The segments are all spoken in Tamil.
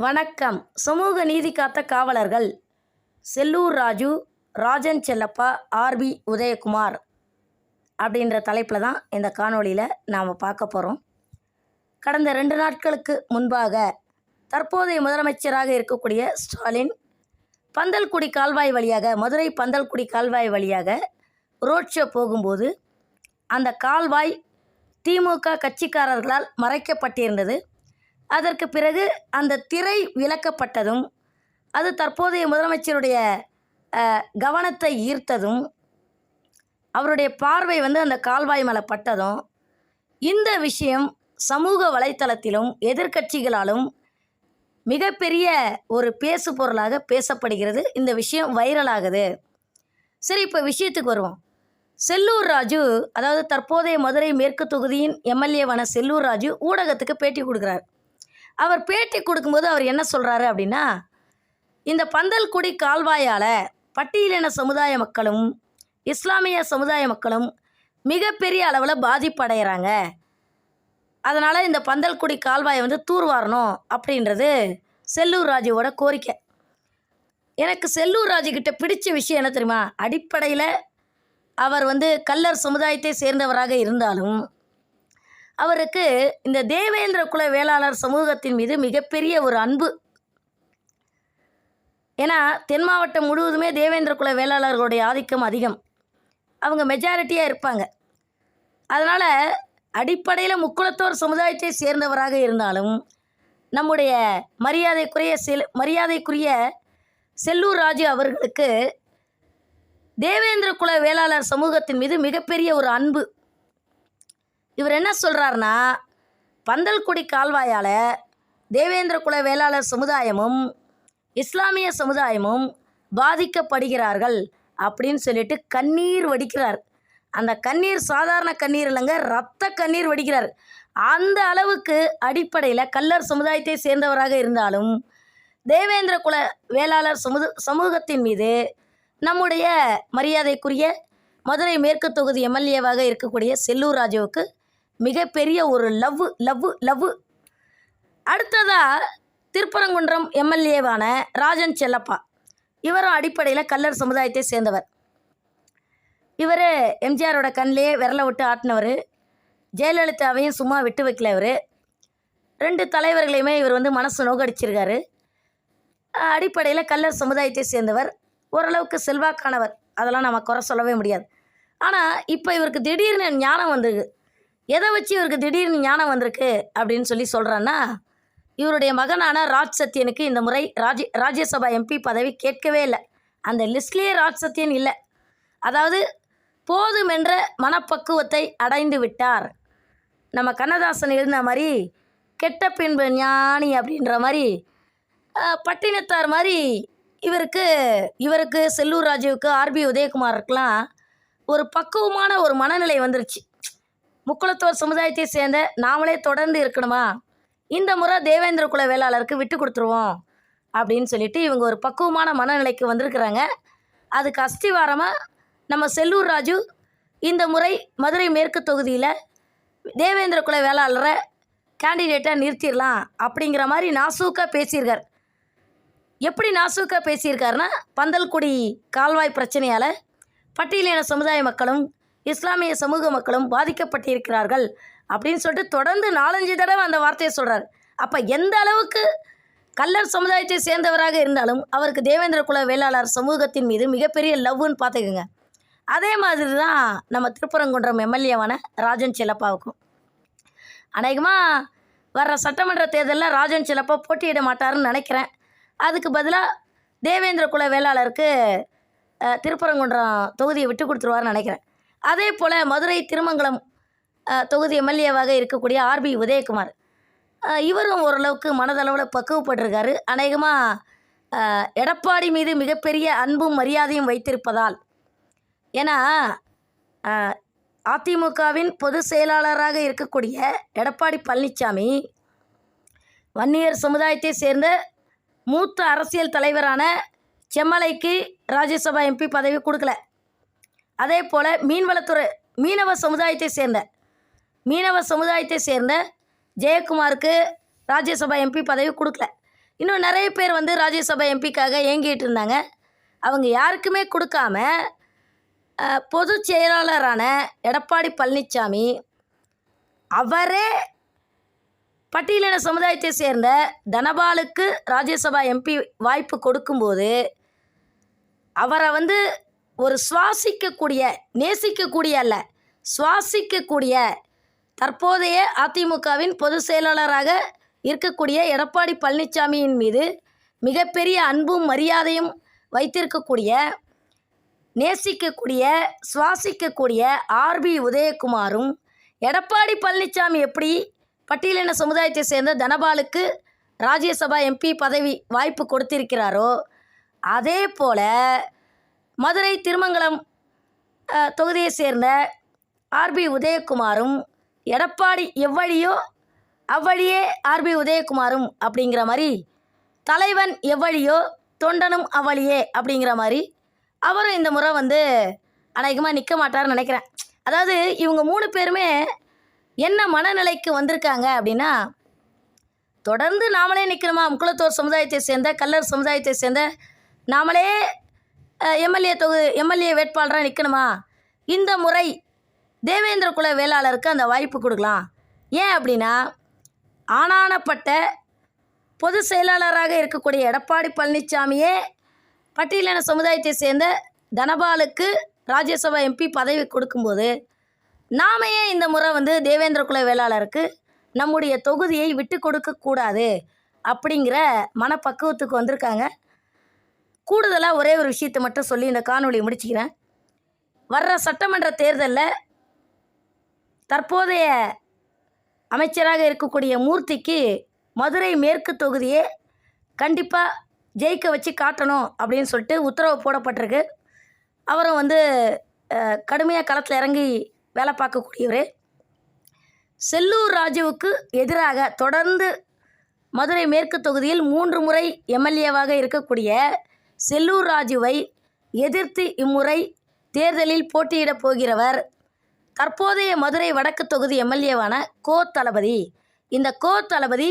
வணக்கம். சமூக நீதி காத்த காவலர்கள் செல்லூர் ராஜு ராஜன் செல்லப்பா ஆர்பி உதயகுமார் அப்படின்ற தலைப்பில் தான் இந்த காணொளியில் நாம் பார்க்க போகிறோம் கடந்த ரெண்டு நாட்களுக்கு முன்பாக தற்போதைய முதலமைச்சராக இருக்கக்கூடிய ஸ்டாலின் பந்தல்குடி கால்வாய் வழியாக மதுரை பந்தல்குடி கால்வாய் வழியாக ரோட் ஷோ போகும்போது அந்த கால்வாய் திமுக கட்சிக்காரர்களால் மறைக்கப்பட்டிருந்தது. அதற்கு பிறகு அந்த திரை விலக்கப்பட்டதும் அது தற்போதைய முதலமைச்சருடைய கவனத்தை ஈர்த்ததும் அவருடைய பார்வை வந்து அந்த கால்வாய் மேலே பட்டதும் இந்த விஷயம் சமூக வலைத்தளத்திலும் எதிர்க்கட்சிகளாலும் மிகப்பெரிய ஒரு பேசு பொருளாக பேசப்படுகிறது. இந்த விஷயம் வைரலாகுது. சரி இப்போ விஷயத்துக்கு வருவோம். செல்லூர் ராஜு அதாவது தற்போதைய மதுரை மேற்கு தொகுதியின் எம்எல்ஏவான செல்லூர் ராஜு ஊடகத்துக்கு பேட்டி கொடுக்குறார். அவர் பேட்டி கொடுக்கும்போது அவர் என்ன சொல்கிறாரு அப்படின்னா இந்த பந்தல்குடி கால்வாயால் பட்டியலின சமுதாய மக்களும் இஸ்லாமிய சமுதாய மக்களும் மிகப்பெரிய அளவில் பாதிப்படைகிறாங்க அதனால் இந்த பந்தல்குடி கால்வாயை வந்து தூர்வாரணும் அப்படின்றது செல்லூர் ராஜுவோட கோரிக்கை. எனக்கு செல்லூர் ராஜு கிட்ட பிடிச்ச விஷயம் என்ன தெரியுமா? அடிப்படையில் அவர் வந்து கல்லர் சமுதாயத்தை சேர்ந்தவராக இருந்தாலும் அவருக்கு இந்த தேவேந்திர குல வேளாளர் சமூகத்தின் மீது மிகப்பெரிய ஒரு அன்பு. ஏன்னா தென் மாவட்டம் முழுவதுமே தேவேந்திர குல வேளாளர்களுடைய ஆதிக்கம் அதிகம். அவங்க மெஜாரிட்டியாக இருப்பாங்க. அதனால் அடிப்படையில் முக்குளத்தோர் சமுதாயத்தை சேர்ந்தவராக இருந்தாலும் நம்முடைய மரியாதைக்குரிய செல் மரியாதைக்குரிய செல்லூர் ராஜு அவர்களுக்கு தேவேந்திர குல வேளாளர் சமூகத்தின் மீது மிகப்பெரிய ஒரு அன்பு. இவர் என்ன சொல்கிறாருன்னா பந்தல்குடி கால்வாயால் தேவேந்திர குல வேளாளர் சமுதாயமும் இஸ்லாமிய சமுதாயமும் பாதிக்கப்படுகிறார்கள் அப்படின்னு சொல்லிட்டு கண்ணீர் வடிக்கிறார். அந்த கண்ணீர் சாதாரண கண்ணீர் இல்லைங்க ரத்த கண்ணீர் வடிக்கிறார். அந்த அளவுக்கு அடிப்படையில் கல்லர் சமுதாயத்தை சேர்ந்தவராக இருந்தாலும் தேவேந்திர குல வேளாளர் சமுத சமூகத்தின் மீது நம்முடைய மரியாதைக்குரிய மதுரை மேற்கு தொகுதி எம்எல்ஏவாக இருக்கக்கூடிய செல்லூர் ராஜுவுக்கு மிகப்பெரிய ஒரு லவ் லவ் லவ். அடுத்ததா திருப்பரங்குன்றம் எம்எல்ஏவான ராஜன் செல்லப்பா. இவரும் அடிப்படையில் கல்லர் சமுதாயத்தை சேர்ந்தவர். இவர் எம்ஜிஆரோட கண்ணிலே விரலை விட்டு ஆட்டினவர். ஜெயலலிதாவையும் சும்மா விட்டு வைக்கல இவர். ரெண்டு தலைவர்களையுமே இவர் வந்து மனசு நோகடிச்சிருக்காரு. அடிப்படையில் கல்லர் சமுதாயத்தை சேர்ந்தவர். ஓரளவுக்கு செல்வாக்கானவர். அதெல்லாம் நம்ம குறை சொல்லவே முடியாது. ஆனால் இப்போ இவருக்கு திடீர்னு ஞானம் வந்திருக்கு. எதை வச்சு இவருக்கு திடீர்னு ஞானம் வந்திருக்கு அப்படின்னு சொல்லி சொல்கிறான்னா இவருடைய மகனான ராஜ் சத்யனுக்கு இந்த முறை ராஜ்ய ராஜ்யசபா எம்பி பதவி கேட்கவே இல்லை. அந்த லிஸ்ட்லேயே ராஜ் சத்யன் இல்லை. அதாவது போதுமென்ற மனப்பக்குவத்தை அடைந்து விட்டார். நம்ம கண்ணதாசன் எழுந்த மாதிரி கெட்ட பின்பு ஞானி அப்படின்ற மாதிரி பட்டினத்தார் மாதிரி இவருக்கு இவருக்கு செல்லூர் ராஜுவுக்கு ஆர்பி உதயகுமாருக்கெலாம் ஒரு பக்குவமான ஒரு மனநிலை வந்துருச்சு. முக்குளத்தோர் சமுதாயத்தை சேர்ந்த நாமளே தொடர்ந்து இருக்கணுமா? இந்த முறை தேவேந்திர குல வேளாளருக்கு விட்டு கொடுத்துருவோம் அப்படின்னு சொல்லிட்டு இவங்க ஒரு பக்குவமான மனநிலைக்கு வந்திருக்கிறாங்க. அதுக்கு அஸ்திவாரமாக நம்ம செல்லூர் ராஜு இந்த முறை மதுரை மேற்கு தொகுதியில் தேவேந்திர குல வேளாளரை கேண்டிடேட்டாக நிறுத்திடலாம் அப்படிங்கிற மாதிரி நாசூக்காக பேசியிருக்கார். எப்படி நாசூக்காக பேசியிருக்காருன்னா பந்தல்குடி கால்வாய் பிரச்சனையால் பட்டியலின சமுதாய மக்களும் இஸ்லாமிய சமூக மக்களும் பாதிக்கப்பட்டிருக்கிறார்கள் அப்படின்னு சொல்லிட்டு தொடர்ந்து நாலஞ்சு தடவை அந்த வார்த்தையை சொல்கிறார் அப்போ எந்த அளவுக்கு கல்லர் சமுதாயத்தை சேர்ந்தவராக இருந்தாலும் அவருக்கு தேவேந்திர குல வேளாளர் சமூகத்தின் மீது மிகப்பெரிய லவ்னு பார்த்துக்குங்க. அதே மாதிரி தான் நம்ம திருப்பரங்குன்றம் எம்எல்ஏவான ராஜன் செல்லப்பாவுக்கும். அநேகமாக வர்ற சட்டமன்ற தேர்தலில் ராஜன் செல்லப்பா போட்டியிட மாட்டாருன்னு நினைக்கிறேன். அதுக்கு பதிலாக தேவேந்திர குல வேளாளருக்கு திருப்பரங்குன்றம் தொகுதியை விட்டு கொடுத்துருவார்னு நினைக்கிறேன். அதே போல் மதுரை திருமங்கலம் தொகுதி எம்எல்ஏவாக இருக்கக்கூடிய ஆர்பி உதயகுமார். இவரும் ஓரளவுக்கு மனதளவில் பக்குவப்பட்டிருக்காரு. அநேகமாக எடப்பாடி மீது மிகப்பெரிய அன்பும் மரியாதையும் வைத்திருப்பதால். ஏன்னா அதிமுகவின் பொதுச் செயலாளராக இருக்கக்கூடிய எடப்பாடி பழனிசாமி வன்னியர் சமுதாயத்தை சேர்ந்த மூத்த அரசியல் தலைவரான செம்மலைக்கு ராஜ்யசபா எம்பி பதவி கொடுக்கல. அதே போல் மீன்வளத்துறை மீனவ சமுதாயத்தை சேர்ந்த மீனவ சமுதாயத்தை சேர்ந்த ஜெயக்குமாருக்கு ராஜ்யசபா எம்பி பதவி கொடுக்கல. இன்னும் நிறைய பேர் வந்து ராஜ்யசபா எம்பிக்காக ஏங்கிட்டு இருந்தாங்க. அவங்க யாருக்குமே கொடுக்காம பொதுச் செயலாளரான எடப்பாடி பழனிசாமி அவரே பட்டியலின சமுதாயத்தை சேர்ந்த தனபாலுக்கு ராஜ்யசபா எம்பி வாய்ப்பு கொடுக்கும்போது அவரை வந்து ஒரு சுவாசிக்கக்கூடிய நேசிக்கக்கூடிய அல்ல சுவாசிக்கக்கூடிய தற்போதைய அதிமுகவின் பொதுச் செயலாளராக இருக்கக்கூடிய எடப்பாடி பழனிசாமியின் மீது மிகப்பெரிய அன்பும் மரியாதையும் வைத்திருக்கக்கூடிய நேசிக்கக்கூடிய சுவாசிக்கக்கூடிய ஆர்பி உதயகுமாரும் எடப்பாடி பழனிசாமி எப்படி பட்டியலின சமுதாயத்தை சேர்ந்த தனபாலுக்கு ராஜ்யசபா எம்பி பதவி வாய்ப்பு கொடுத்திருக்கிறாரோ அதே போல் மதுரை திருமங்கலம் தொகுதியை சேர்ந்த ஆர்பி உதயகுமாரும் எடப்பாடி எவ்வழியோ அவ்வழியே ஆர்பி உதயகுமாரும் அப்படிங்கிற மாதிரி தலைவன் எவ்வழியோ தொண்டனும் அவ்வழியே அப்படிங்கிற மாதிரி அவரும் இந்த முறை வந்து அநேகமாக நிற்க மாட்டார்னு நினைக்கிறேன். அதாவது இவங்க மூணு பேருமே என்ன மனநிலைக்கு வந்திருக்காங்க அப்படின்னா தொடர்ந்து நாமளே நிற்கணுமா முக்குளத்தோர் சமுதாயத்தை சேர்ந்த கல்லர் சமுதாயத்தை சேர்ந்த நாமளே எம்எல்ஏ தொகு எம்எல்ஏ வேட்பாளராக நிற்கணுமா இந்த முறை தேவேந்திர குல வேளாளருக்கு அந்த வாய்ப்பு கொடுக்கலாம். ஏன் அப்படின்னா ஆனானப்பட்ட பொதுச் செயலாளராக இருக்கக்கூடிய எடப்பாடி பழனிசாமியே பட்டியலின சமுதாயத்தை சேர்ந்த தனபாலுக்கு ராஜ்யசபா எம்பி பதவி கொடுக்கும்போது நாம ஏன் இந்த முறை வந்து தேவேந்திர குல வேளாளருக்கு நம்முடைய தொகுதியை விட்டு கொடுக்கக்கூடாது அப்படிங்கிற மனப்பக்குவத்துக்கு வந்திருக்காங்க. கூடுதலாக ஒரே ஒரு விஷயத்தை மட்டும் சொல்லி இந்த காணொலியை முடிச்சுக்கிறேன். வர்ற சட்டமன்ற தேர்தலில் தற்போதைய அமைச்சராக இருக்கக்கூடிய மூர்த்திக்கு மதுரை மேற்கு தொகுதியே கண்டிப்பாக ஜெயிக்க வச்சு காட்டணும் அப்படின்னு சொல்லிட்டு உத்தரவு போடப்பட்டிருக்கு. அவரும் வந்து கடுமையாக களத்தில் இறங்கி வேலை பார்க்கக்கூடியவர். செல்லூர் ராஜுவுக்கு எதிராக தொடர்ந்து மதுரை மேற்கு தொகுதியில் மூன்று முறை எம்எல்ஏவாக இருக்கக்கூடிய செல்லூர் ராஜுவை எதிர்த்து இம்முறை தேர்தலில் போட்டியிடப் போகிறவர் தற்போதைய மதுரை வடக்கு தொகுதி எம்எல்ஏவான கோ தளபதி. இந்த கோ தளபதி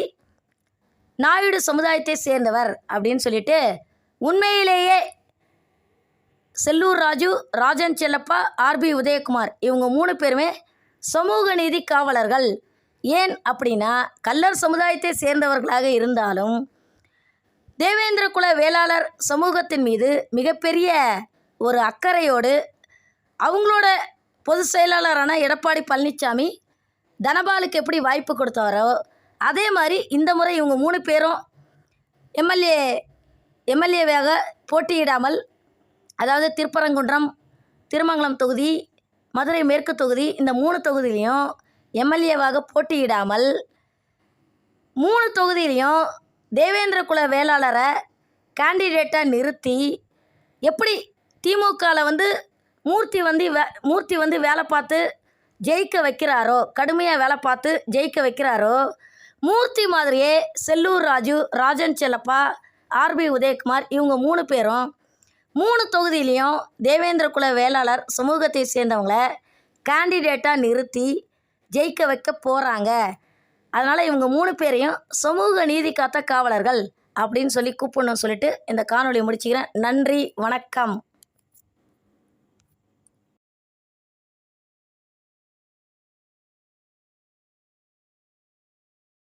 நாயுடு சமுதாயத்தை சேர்ந்தவர் அப்படின்னு சொல்லிட்டு உண்மையிலேயே செல்லூர் ராஜு ராஜன் செல்லப்பா ஆர்பி உதயகுமார் இவங்க மூணு பேருமே சமூக நீதி காவலர்கள். ஏன் அப்படின்னா கல்லர் சமுதாயத்தை சேர்ந்தவர்களாக இருந்தாலும் தேவேந்திர குல வேளாளர் சமூகத்தின் மீது மிகப்பெரிய ஒரு அக்கறையோடு அவங்களோட பொதுச் செயலாளரான எடப்பாடி பழனிசாமி தனபாலுக்கு எப்படி வாய்ப்பு கொடுத்தாரோ அதே மாதிரி இந்த முறை இவங்க மூணு பேரும் எம்எல்ஏ எம்எல்ஏவாக போட்டியிடாமல் அதாவது திருப்பரங்குன்றம் திருமங்கலம் தொகுதி மதுரை மேற்கு தொகுதி இந்த மூணு தொகுதியிலையும் எம்எல்ஏவாக போட்டியிடாமல் மூணு தொகுதியிலையும் தேவேந்திர குல வேளாளரை கேண்டிடேட்டாக நிறுத்தி எப்படி திமுகவில் வந்து மூர்த்தி வந்து வே மூர்த்தி வந்து வேலை பார்த்து ஜெயிக்க வைக்கிறாரோ கடுமையாக வேலை பார்த்து ஜெயிக்க வைக்கிறாரோ மூர்த்தி மாதிரியே செல்லூர் ராஜு ராஜன் செல்லப்பா ஆர்பி உதயகுமார் இவங்க மூணு பேரும் மூணு தொகுதியிலையும் தேவேந்திர குல வேளாளர் சமூகத்தை சேர்ந்தவங்கள கேண்டிடேட்டாக நிறுத்தி ஜெயிக்க வைக்க போகிறாங்க அதனால் இவங்க மூணு பேரையும் சமூக நீதி காத்த காவலர்கள் அப்படின்னு சொல்லி கூப்பிடணும்னு சொல்லிட்டு இந்த காணொலியை முடிச்சுக்கிறேன். நன்றி வணக்கம்.